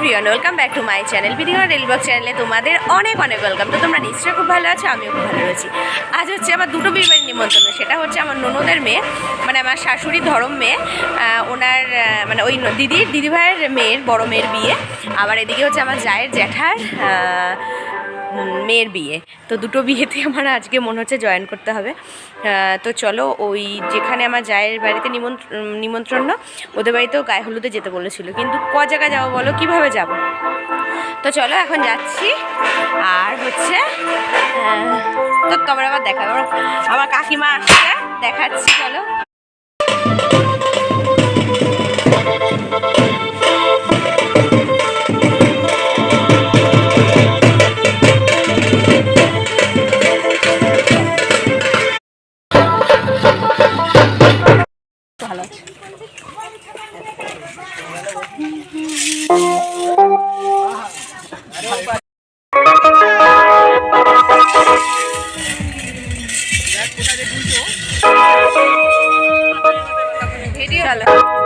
Everyone welcome back to my channel video রেলবক চ্যানেলে তোমাদের অনেক অনেক ওয়েলকাম তো তোমরা নিশ্চয়ই খুব ভালো আছো, আমিও খুব ভালো রয়েছি। আজ হচ্ছে আমার দুটো বিয়েবাড়ির নিমন্ত্রণ, সেটা হচ্ছে আমার ননদের মেয়ে মানে আমার শাশুড়ি ধরম মেয়ে ওনার মানে ওই দিদির, দিদিভাইয়ের মেয়ের, বড় মেয়ের বিয়ে। আবার এদিকে হচ্ছে আমার জায়ের জ্যাঠার মেয়ের বিয়ে। তো দুটো বিয়েতে আমার আজকে মনে হচ্ছে জয়েন করতে হবে। তো চলো ওই যেখানে আমার জায়ের বাড়িতে নিমন্ত্রণ নিমন্ত্রণ না, ওদের বাড়িতেও গায়ে হলুদে যেতে বলেছিল। কিন্তু ক জায়গায় যাব বলো? কীভাবে যাব? তো চলো এখন যাচ্ছি। আর হচ্ছে তো তোমার আবার দেখা আমার কাকিমা আসছে, দেখাচ্ছি, চলো। চলো। কোন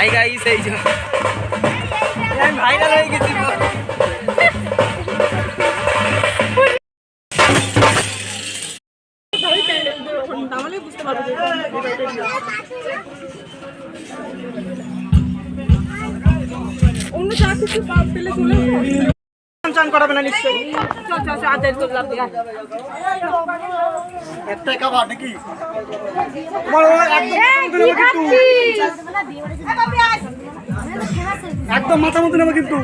হাই গাইস এই যে ভাইরাল হয়ে গেছি গো। চান করাবে না নিশ্চয়ই? একটা খাবার নাকি? তোমার একদম মাথা মতো নেব কিন্তু।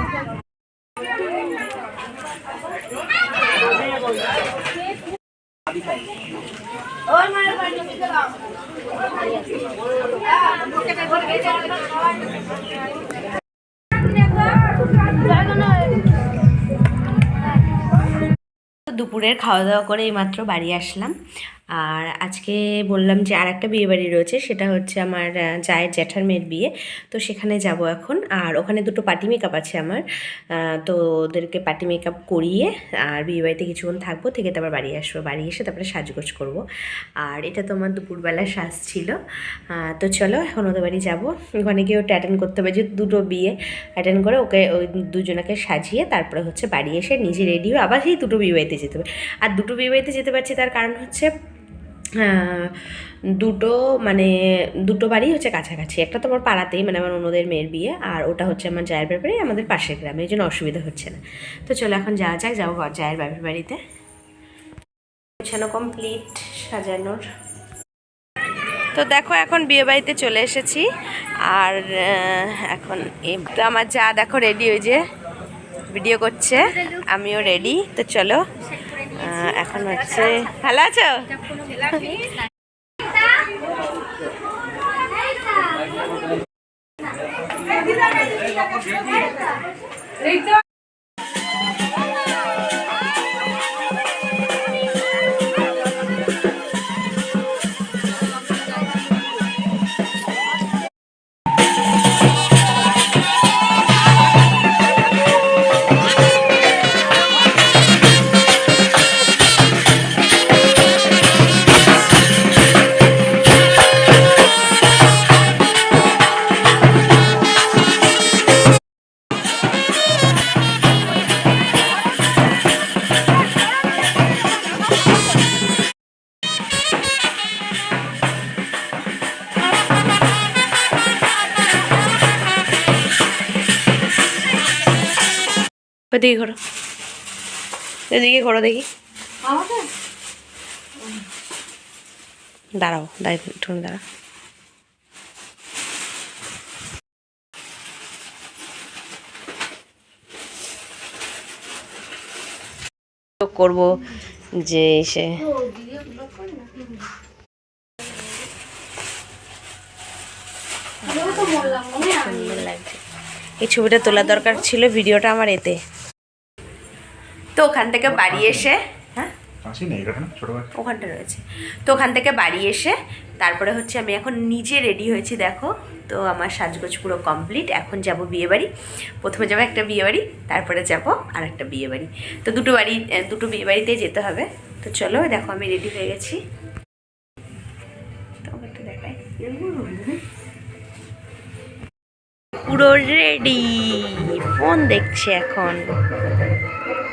দুপুরের খাওয়া দাওয়া করে এইমাত্র বাড়ি আসলাম। আর আজকে বললাম যে আর একটা বিয়ে বাড়ি রয়েছে, সেটা হচ্ছে আমার জায়ের জ্যাঠার মেয়ের বিয়ে। তো সেখানে যাব এখন। আর ওখানে দুটো পার্টি মেকআপ আছে আমার। তো ওদেরকে পার্টি মেকআপ করিয়ে আর বিয়ে বাড়িতে কিছুক্ষণ থাকব, থেকে তারপর বাড়ি আসব। বাড়ি এসে তারপরে সাজগোজ করব। আর এটা তো আমার দুপুরবেলার সাজ ছিল। তো চলো এখন ওদের বাড়ি যাব। ওখানে গিয়ে ওটা অ্যাটেন্ড করতে হবে যে দুটো বিয়ে অ্যাটেন্ড করে ওকে ওই দুজনকে সাজিয়ে তারপরে হচ্ছে বাড়ি এসে নিজে রেডি হয়ে আবার সেই দুটো বিয়ে বাড়িতে যেতে হবে। আর দুটো বিয়ে বাড়িতে যেতে পারছি তার কারণ হচ্ছে দুটো মানে দুটো বাড়ি হচ্ছে কাছাকাছি। একটা তো আমার পাড়াতেই মানে আমার অন্যদের মেয়ের বিয়ে, আর ওটা হচ্ছে আমার জায়ের ব্যাপারে আমাদের পাশের গ্রামে, এই জন্য অসুবিধা হচ্ছে না। তো চলো এখন যাওয়া যাক, যাব জায়ের বাপের বাড়িতে। গোছানো কমপ্লিট সাজানোর। তো দেখো, এখন বিয়ে বাড়িতে চলে এসেছি, আর এখন তো আমার যা দেখো রেডি হয়ে যে ভিডিও করছে, আমিও রেডি তো চলো। এখন হচ্ছে ভালো আছো? ওদিকে ঘোরো। এদিকে ঘোরো দেখি। দাঁড়াও দাঁড়িয়ে ঠুন দাঁড়া। করব যে এসে। এই ছবিটা তোলা দরকার ছিল ভিডিওটা আমার এতে। তো ওখান থেকে বাড়ি এসে হ্যাঁ? ওখানটা রয়েছে। তো ওখান থেকে বাড়ি এসে তারপরে হচ্ছে আমি এখন নিজে রেডি হয়েছি দেখো। তো আমার সাজগোজ পুরো কমপ্লিট এখন যাব বিয়ে বাড়ি প্রথমে যাব একটা বিয়ে বাড়ি তারপরে যাব আর একটা বিয়ে বাড়ি তো দুটো বাড়ি দুটো বিয়ে বাড়িতে যেতে হবে। তো চলো দেখো আমি রেডি হয়ে গেছি। পুরো রেডি ফোন দেখছে এখন।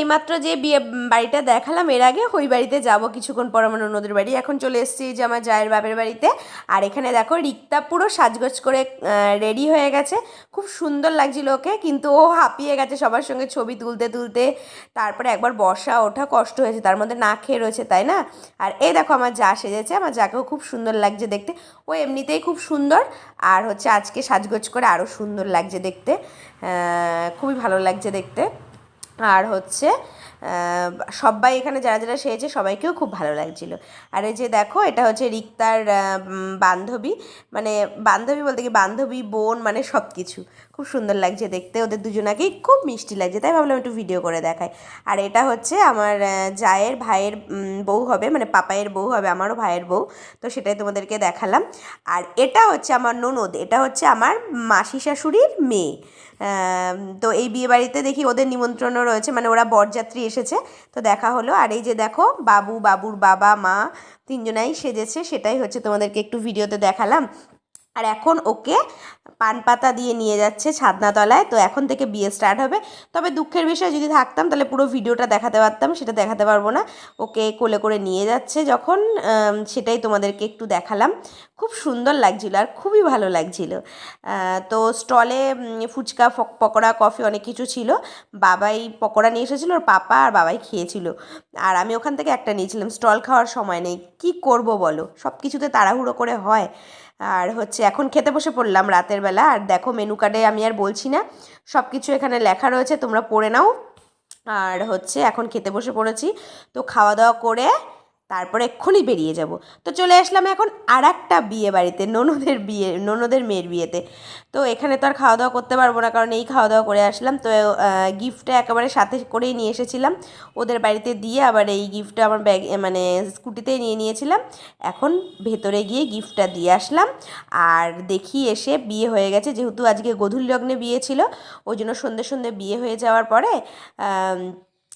এইমাত্র যে বিয়ে বাড়িটা দেখালাম, এর আগে ওই বাড়িতে যাব কিছুক্ষণ পর আমার ননদের বাড়ি। এখন চলে এসেছি যে আমার জায়ের বাপের বাড়িতে। আর এখানে দেখো, রিক্তা পুরো সাজগোজ করে রেডি হয়ে গেছে। খুব সুন্দর লাগছিল ওকে, কিন্তু ও হাঁপিয়ে গেছে সবার সঙ্গে ছবি তুলতে তুলতে। তারপরে একবার বসা ওঠা কষ্ট হয়েছে, তার মধ্যে না খেয়ে রয়েছে, তাই না? আর এই দেখো আমার যা সেজেছে, আমার যাকেও খুব সুন্দর লাগছে দেখতে। ও এমনিতেই খুব সুন্দর, আর হচ্ছে আজকে সাজগোজ করে আরও সুন্দর লাগছে দেখতে। খুবই ভালো লাগছে দেখতে। আর হচ্ছে সবাই এখানে যারা যারা সেরেছে সবাইকেও খুব ভালো লাগছিল। আর এই যে দেখো, এটা হচ্ছে রিক্তার বান্ধবী। মানে বান্ধবী বলতে কি, বান্ধবী, বোন মানে সব কিছু খুব সুন্দর লাগছে দেখতে। ওদের দুজনাকেই খুব মিষ্টি লাগছে। তাই ভাবলাম একটু ভিডিও করে দেখাই। আর এটা হচ্ছে আমার জায়ের ভাইয়ের বউ হবে। মানে পাপায়ের বউ হবে, আমারও ভাইয়ের বউ। তো সেটাই তোমাদেরকে দেখালাম। আর এটা হচ্ছে আমার ননদ। এটা হচ্ছে আমার মাসি শাশুড়ির মেয়ে। তো এই বিয়ে বাড়িতে দেখি ওদের নিমন্ত্রণও রয়েছে মানে ওরা বরযাত্রী এসেছে। তো দেখা হলো, আর এই যে দেখো, বাবু, বাবুর বাবা, মা তিনজনাই সেজেছে, সেটাই হচ্ছে তোমাদেরকে একটু ভিডিওতে দেখালাম। আর এখন ওকে পান পাতা দিয়ে নিয়ে যাচ্ছে ছাদনাতলায়, তো এখন থেকে বিয়ে স্টার্ট হবে। তবে দুঃখের বিষয়, যদি থাকতাম তাহলে পুরো ভিডিওটা দেখাতে পারতাম, সেটা দেখাতে পারব না। ওকে কোলে করে নিয়ে যাচ্ছে যখন সেটাই তোমাদেরকে একটু দেখালাম। খুব সুন্দর লাগছিল আর খুবই ভালো লাগছিল। তো স্টলে ফুচকা পকোড়া, কফি অনেক কিছু ছিল। বাবাই পকোড়া নিয়ে এসেছিল, ওর পাপা আর বাবাই খেয়েছিল। আর আমি ওখান থেকে একটা নিয়েছিলাম, স্টল খাওয়ার সময় নেই। কি করব বলো? সব কিছুতে তাড়াহুড়ো করে হয়। আর হচ্ছে, এখন খেতে বসে পড়লাম রাতের বেলা। আর দেখো মেনু কার্ডে আমি আর বলছি না। সব কিছু এখানে লেখা রয়েছে, তোমরা পড়ে নাও। আর হচ্ছে, এখন খেতে বসে পড়েছি। তো খাওয়া দাওয়া করে তারপরে এক্ষুনি বেরিয়ে যাব। তো চলে আসলাম এখন আর একটা বিয়ে বাড়িতে, ননদের বিয়ে, ননদের মেয়ের বিয়েতে। তো এখানে তো আর খাওয়া দাওয়া করতে পারব না, কারণ এই খাওয়া দাওয়া করে আসলাম। তো গিফটটা একেবারে সাথে করেই নিয়ে এসেছিলাম। ওদের বাড়িতে দিয়ে আবার এই গিফটটা আমার ব্যাগ মানে স্কুটিতেই নিয়ে নিয়েছিলাম। এখন ভেতরে গিয়ে গিফটটা দিয়ে আসলাম। আর দেখি এসে বিয়ে হয়ে গেছে। যেহেতু আজকে গধূলি লগ্নে বিয়ে ছিল, ওই জন্য সন্ধে সন্ধে বিয়ে হয়ে যাওয়ার পরে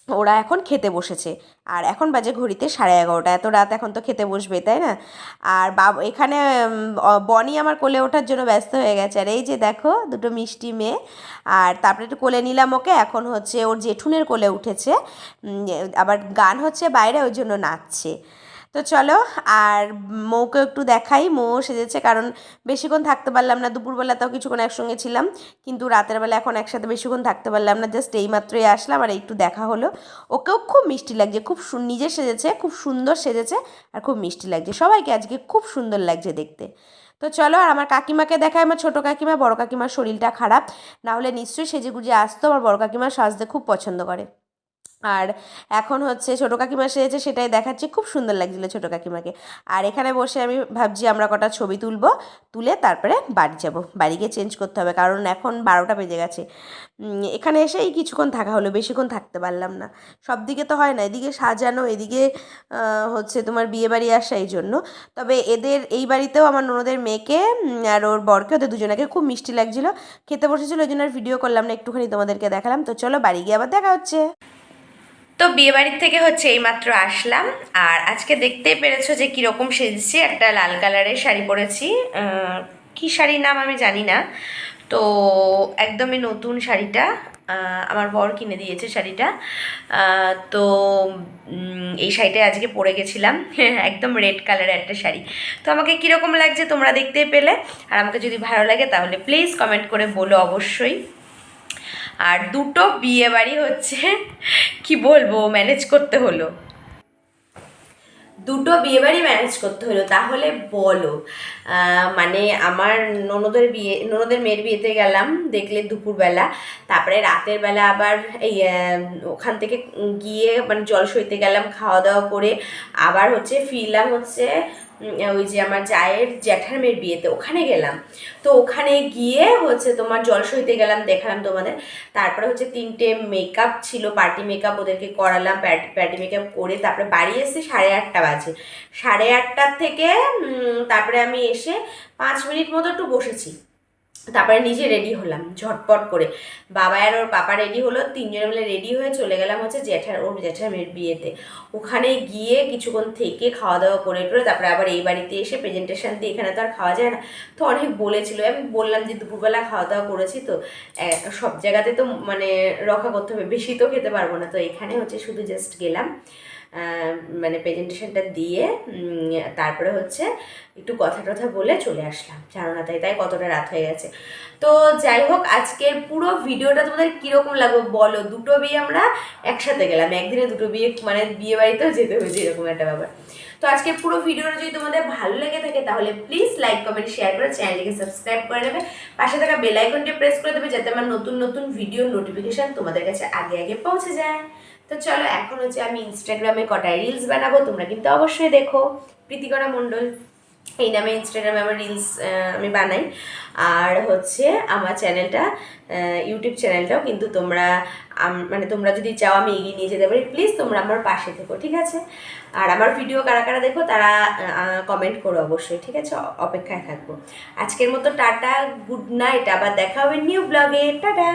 ওরা এখন খেতে বসেছে। আর এখন বাজে ঘড়িতে সাড়ে এগারোটা। এত রাত এখন তো খেতে বসবে, তাই না? আর বাব, এখানে বনি আমার কোলে ওঠার জন্য ব্যস্ত হয়ে গেছে। আর এই যে দেখো, দুটো মিষ্টি মেয়ে। আর তারপরে একটু কোলে নিলাম ওকে। এখন হচ্ছে ওর জেঠুনের কোলে উঠেছে। আবার গান হচ্ছে বাইরে, ওই জন্য নাচছে। তো চলো, আর মৌকে একটু দেখাই। মৌ সেজেছে কারণ বেশিক্ষণ থাকতে পারলাম না দুপুরবেলা দুপুরবেলাতেও কিছুক্ষণ একসঙ্গে ছিলাম, কিন্তু রাতের বেলা এখন একসাথে বেশিক্ষণ থাকতে পারলাম না, জাস্ট এইমাত্রই আসলাম আর একটু দেখা হলো। ওকেও খুব মিষ্টি লাগছে, খুব নিজে সেজেছে, খুব সুন্দর সেজেছে আর খুব মিষ্টি লাগছে। সবাইকে আজকে খুব সুন্দর লাগছে দেখতে। তো চলো, আর আমার কাকিমাকে দেখায় আমার ছোটো কাকিমা, বড় কাকিমার শরীরটা খারাপ, না হলে নিশ্চয়ই সেজে গুজে আসতো, আমার বড় কাকিমা সাজতে খুব পছন্দ করে। আর এখন হচ্ছে ছোটো কাকিমা সেজেছে, সেটাই দেখাচ্ছি। খুব সুন্দর লাগছিল ছোটো কাকিমাকে। আর এখানে বসে আমি ভাবছি আমরা কটা ছবি তুলবো, তুলে তারপরে বাড়ি যাব। বাড়ি গিয়ে চেঞ্জ করতে হবে, কারণ এখন বারোটা বেজে গেছে। এখানে এসেই কিছুক্ষণ থাকা হলো, বেশিক্ষণ থাকতে পারলাম না। সব দিকে তো হয় না, এদিকে সাজানো, এদিকে হচ্ছে তোমার বিয়ে বাড়ি আসা এই জন্য। তবে এদের এই বাড়িতেও আমার ননদের মেয়েকে আর ওর বরকে, ওদের দুজনাকে খুব মিষ্টি লাগছিল। খেতে বসেছিলো, ওই জন্য আর ভিডিও করলাম না, একটুখানি তোমাদেরকে দেখালাম। তো চলো বাড়ি গিয়ে আবার দেখা হচ্ছে। তো বিয়ে বাড়ির থেকে হচ্ছে এইমাত্র আসলাম। আর আজকে দেখতেই পেরেছ যে কীরকম সেজেছি। একটা লাল কালারের শাড়ি পরেছি। কী শাড়ির নাম আমি জানি না। তো একদমই নতুন শাড়িটা। আমার বর কিনে দিয়েছে শাড়িটা। তো এই শাড়িটা আজকে পরে গেছিলাম। একদম রেড কালারের একটা শাড়ি। তো আমাকে কীরকম লাগছে তোমরা দেখতে পেলে। আর আমাকে যদি ভালো লাগে তাহলে প্লিজ কমেন্ট করে বলো অবশ্যই। আর দুটো বিয়ে বাড়ি হচ্ছে, কি বলব ম্যানেজ করতে হলো। দুটো বিয়ে বাড়ি ম্যানেজ করতে হলো, তাহলে বলো মানে আমার ননদের বিয়ে, ননদের মেয়ের বিয়েতে গেলাম, দেখলে দুপুরবেলা, তারপরে রাতের বেলা আবার এই ওখান থেকে গিয়ে মানে জল সইতে গেলাম, খাওয়া দাওয়া করে, আবার হচ্ছে ফিরলাম হচ্ছে ওই যে আমার জায়ের জ্যাঠার মেয়ের বিয়েতে ওখানে গেলাম। তো ওখানে গিয়ে হচ্ছে তোমার জল সইতে গেলাম, দেখালাম তোমাদের। তারপরে হচ্ছে তিনটে মেকআপ ছিল পার্টি মেকআপ ওদেরকে করালাম পার্টি মেকআপ করে তারপরে বাড়ি এসে সাড়ে আটটা বাজে। সাড়ে আটটার থেকে তারপরে আমি এসে পাঁচ মিনিট মতো একটু বসেছি। তারপরে নিজে রেডি হলাম, ঝটপট করে। বাবা আর ওর পাপা রেডি হলো, তিনজনে মিলে রেডি হয়ে চলে গেলাম হচ্ছে জ্যাঠার, ওর জ্যাঠার মেয়ের বিয়েতে। ওখানে গিয়ে কিছুক্ষণ থেকে খাওয়া দাওয়া করে টোরে, তারপরে আবার এই বাড়িতে এসে প্রেজেন্টেশন দিয়ে এখানে তো আর খাওয়া যায় না। তো অনেক বলেছিল, আমি বললাম যে দুপুরবেলা খাওয়া দাওয়া করেছি তো সব জায়গাতে তো মানে রক্ষা করতে হবে, বেশি তো খেতে পারব না। তো এখানে হচ্ছে শুধু জাস্ট গেলাম। মানে প্রেজেন্টেশনটা দিয়ে তারপরে হচ্ছে একটু কথা টথা বলে চলে আসলাম জানো তাই তাই কতটা রাত হয়ে গেছে। তো যাই হোক, আজকের পুরো ভিডিওটা তোমাদের কীরকম লাগবে বলো? দুটো বিয়ে আমরা একসাথে গেলাম। একদিনে দুটো বিয়ে মানে বিয়ে বাড়িতেও যেতে হয়েছে, এরকম একটা ব্যাপার। তো আজকের পুরো ভিডিওটা যদি তোমাদের ভালো লেগে থাকে, তাহলে প্লিজ লাইক কমেন্ট শেয়ার করে চ্যানেলটিকে সাবস্ক্রাইব করে নেবে। পাশে থাকা বেল আইকনটি প্রেস করে দেবে, যাতে আমার নতুন নতুন ভিডিও নোটিফিকেশন তোমাদের কাছে আগে আগে পৌঁছে যায়। তো চলো, এখন হচ্ছে আমি ইনস্টাগ্রামে কটা রিলস বানাবো, তোমরা কিন্তু অবশ্যই দেখো। প্রীতিকরা মণ্ডল, এই নামে ইনস্টাগ্রামে আমার রিলস আমি বানাই। আর হচ্ছে আমার চ্যানেলটা ইউটিউব চ্যানেলটাও কিন্তু তোমরা মানে তোমরা যদি চাও আমি এগিয়ে নিয়ে যেতে পারি প্লিজ তোমরা আমার পাশে থেকো, ঠিক আছে? আর আমার ভিডিও কারা কারা দেখো, তারা কমেন্ট করো অবশ্যই, ঠিক আছে? অপেক্ষায় থাকব। আজকের মতো টাটা গুড নাইট আবার দেখা হবে নিউ ব্লগে টাটা!